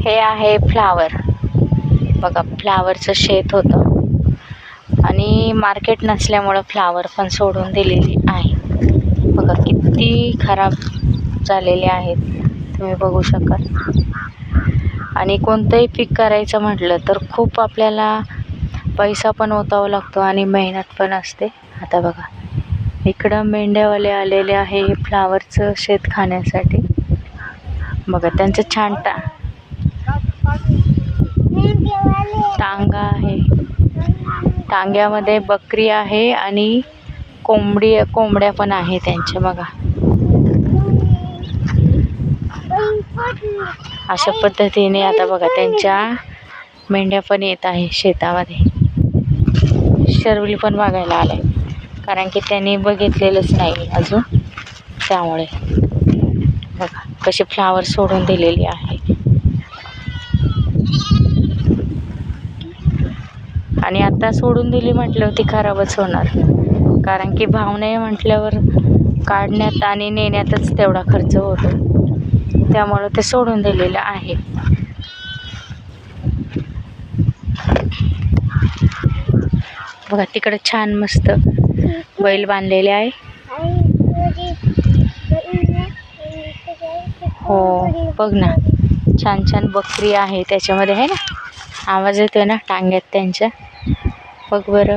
हे आहे फ्लावर. बघा फ्लावरचं शेत होतं. आणि मार्केट नसल्यामुळं फ्लावर पण सोडून दिलेली आहे. बघा किती खराब झालेले आहेत. तुम्ही बघू शकाल आणि कोणतंही पीक करायचं म्हटलं तर खूप आपल्याला पैसा पण ओतावा लागतो आणि मेहनत पण असते. आता बघा इकडं मेंढ्यावाले आलेले आहे हे फ्लावरचं शेत खाण्यासाठी. बघा त्यांचं छान टा टांगा आहे. टांग्यामध्ये बकरी आहे आणि कोंबडी कोंबड्या पण आहे त्यांच्या बघा. अशा पद्धतीने आता बघा त्यांच्या मेंढ्या पण येत आहे शेतामध्ये. शर्वली पण बघायला आलं कारण की त्यांनी बघितलेलंच नाही अजून त्यामुळे. बघा कशी फ्लावर सोडून दिलेली आहे. आणि आता सोडून दिली म्हटल्यावर ती खराबच होणार. कारण की भाव नाही म्हटल्यावर काढण्यात आणि नेण्यातच तेवढा खर्च होतो. त्यामुळं ते सोडून दिलेलं आहे. बघा तिकडे छान मस्त बैल बांधलेले आहे. हो बघ ना. छान छान बकरी आहे त्याच्यामध्ये आहे ना? आवाज येतोय ना टांग्यात त्यांच्या? बघ बरं.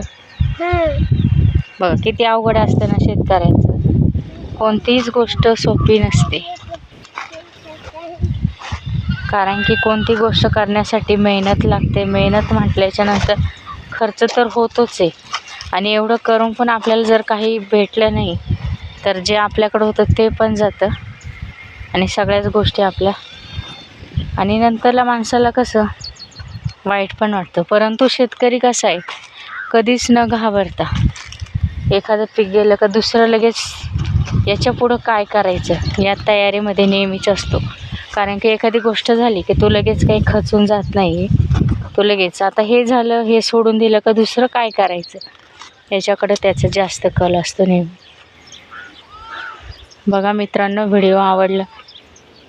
बघ किती अवघड असतं ना शेतकऱ्याचं. कोणतीच गोष्ट सोपी नसते. कारण की कोणती गोष्ट करण्यासाठी मेहनत लागते. मेहनत म्हटल्याच्या नंतर खर्च तर होतोच आहे. आणि एवढं करून पण आपल्याला जर काही भेटलं नाही तर जे आपल्याकडं होतं ते पण जातं. आणि सगळ्याच गोष्टी आपल्या. आणि नंतरला माणसाला कसं वाईट पण वाटतं. परंतु शेतकरी कसा आहे कधीच न घाबरता. एखादं पीक गेलं का दुसरं लगेच याच्या पुढं काय करायचं? या तयारीमध्ये नेहमीच असतो. कारण की एखादी गोष्ट झाली की तो लगेच काही खचून जात नाही. तो लगेच आता हे झालं हे सोडून दिलं का दुसरं काय करायचं? याच्याकडं त्याचा जास्त कल असतो नेहमी. बघा मित्रांनो व्हिडिओ आवडला